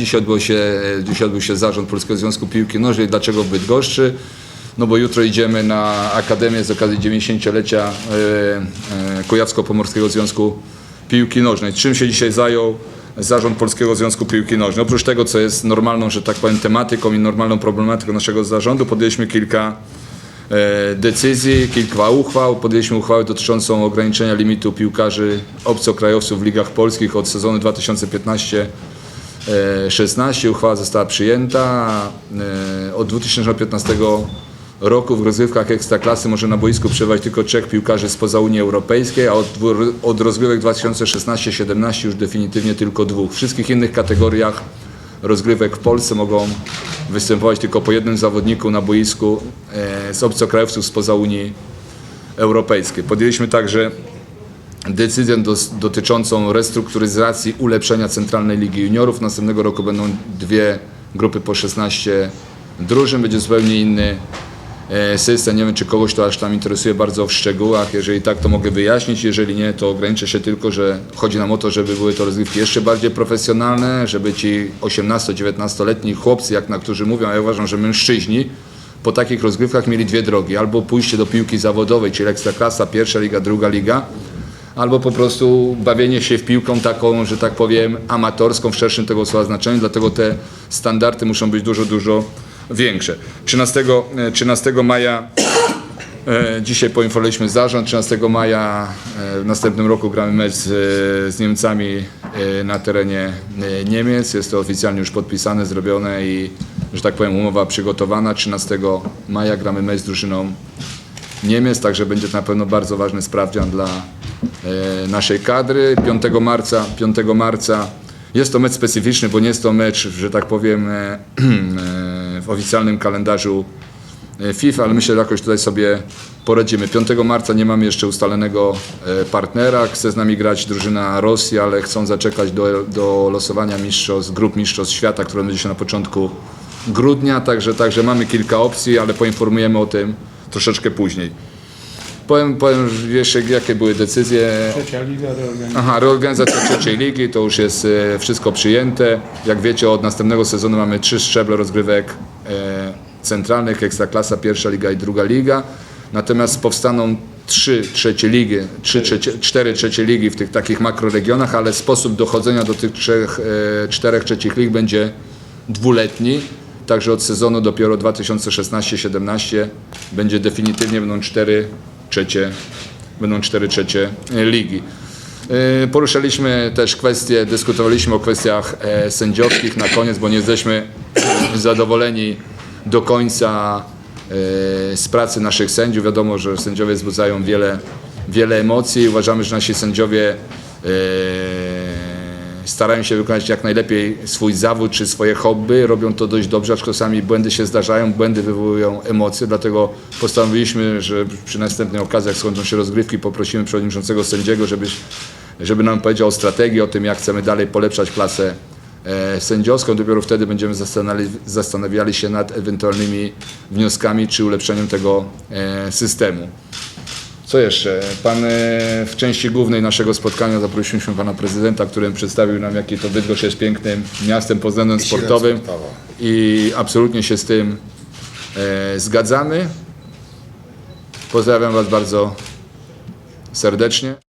Dziś odbył się, dziś odbył się zarząd Polskiego Związku Piłki Nożnej. Dlaczego Bydgoszczy? No bo jutro idziemy na Akademię z okazji 90-lecia e, e, Kujawsko-Pomorskiego Związku Piłki Nożnej. Czym się dzisiaj zajął Zarząd Polskiego Związku Piłki Nożnej? Oprócz tego, co jest normalną, że tak powiem, tematyką i normalną problematyką naszego zarządu, podjęliśmy kilka e, decyzji, kilka uchwał. Podjęliśmy uchwałę dotyczącą ograniczenia limitu piłkarzy obcokrajowców w ligach polskich od sezonu 2015 E, 16 uchwała została przyjęta. E, Od 2015 roku w rozgrywkach Ekstraklasy może na boisku przebywać tylko trzech piłkarzy spoza Unii Europejskiej, a od, od rozgrywek 2016-17 już definitywnie tylko dwóch. W wszystkich innych kategoriach rozgrywek w Polsce mogą występować tylko po jednym zawodniku na boisku e, z obcokrajowców spoza Unii Europejskiej. Podjęliśmy także decyzję dotyczącą restrukturyzacji, ulepszenia Centralnej Ligi Juniorów. Następnego roku będą dwie grupy po 16 drużyn, będzie zupełnie inny e, system. Nie wiem, czy kogoś to aż tam interesuje bardzo w szczegółach. Jeżeli tak, to mogę wyjaśnić. Jeżeli nie, to ograniczę się tylko, że chodzi nam o to, żeby były to rozgrywki jeszcze bardziej profesjonalne, żeby ci 18-19-letni chłopcy, jak na którzy mówią, a ja uważam, że mężczyźni, po takich rozgrywkach mieli dwie drogi. Albo pójście do piłki zawodowej, czyli ekstraklasa, pierwsza liga, druga liga, albo po prostu bawienie się w piłką taką, że tak powiem, amatorską w szerszym tego słowa znaczeniu, dlatego te standardy muszą być dużo, dużo większe. 13, e, 13 maja e, dzisiaj poinformowaliśmy zarząd, 13 maja e, w następnym roku gramy mecz z, e, z Niemcami e, na terenie e, Niemiec. Jest to oficjalnie już podpisane, zrobione i, że tak powiem, umowa przygotowana. 13 maja gramy mecz z drużyną Niemiec, także będzie to na pewno bardzo ważny sprawdzian dla e, naszej kadry. 5 marca, 5 marca jest to mecz specyficzny, bo nie jest to mecz, że tak powiem, e, e, w oficjalnym kalendarzu e, FIFA, ale myślę, że jakoś tutaj sobie poradzimy. 5 marca nie mamy jeszcze ustalonego e, partnera. Chce z nami grać drużyna Rosji, ale chcą zaczekać do, do losowania mistrzostw, grup mistrzostw świata, które będzie się na początku grudnia, także, także mamy kilka opcji, ale poinformujemy o tym troszeczkę później. Powiem, powiem jeszcze, jakie były decyzje. Trzecia liga reorganizacja. Aha, reorganizacja trzeciej ligi, to już jest e, wszystko przyjęte. Jak wiecie, od następnego sezonu mamy trzy szczeble rozgrywek e, centralnych, Ekstraklasa, pierwsza liga i druga liga. Natomiast powstaną trzy trzecie ligi, trzy trzecie, cztery trzecie ligi w tych takich makroregionach, ale sposób dochodzenia do tych trzech, e, czterech trzecich lig będzie dwuletni. Także od sezonu dopiero 2016-17 będzie definitywnie będą cztery trzecie, będą cztery trzecie e, ligi. E, Poruszaliśmy też kwestie, dyskutowaliśmy o kwestiach e, sędziowskich na koniec, bo nie jesteśmy zadowoleni do końca z pracy naszych sędziów. Wiadomo, że sędziowie wzbudzają wiele, wiele emocji. Uważamy, że nasi sędziowie starają się wykonać jak najlepiej swój zawód czy swoje hobby. Robią to dość dobrze, aczkolwiek czasami błędy się zdarzają, błędy wywołują emocje, dlatego postanowiliśmy, że przy następnej okazji, jak skończą się rozgrywki, poprosimy przewodniczącego sędziego, żeby, żeby nam powiedział o strategii, o tym, jak chcemy dalej polepszać klasę e, sędziowską. Dopiero wtedy będziemy zastanawiali, zastanawiali się nad ewentualnymi wnioskami czy ulepszeniem tego e, systemu. Co jeszcze? Pan e, w części głównej naszego spotkania zaprosiliśmy pana prezydenta, który przedstawił nam, jaki to Bydgoszcz jest pięknym miastem pod względem sportowym i absolutnie się z tym e, zgadzamy. Pozdrawiam was bardzo serdecznie.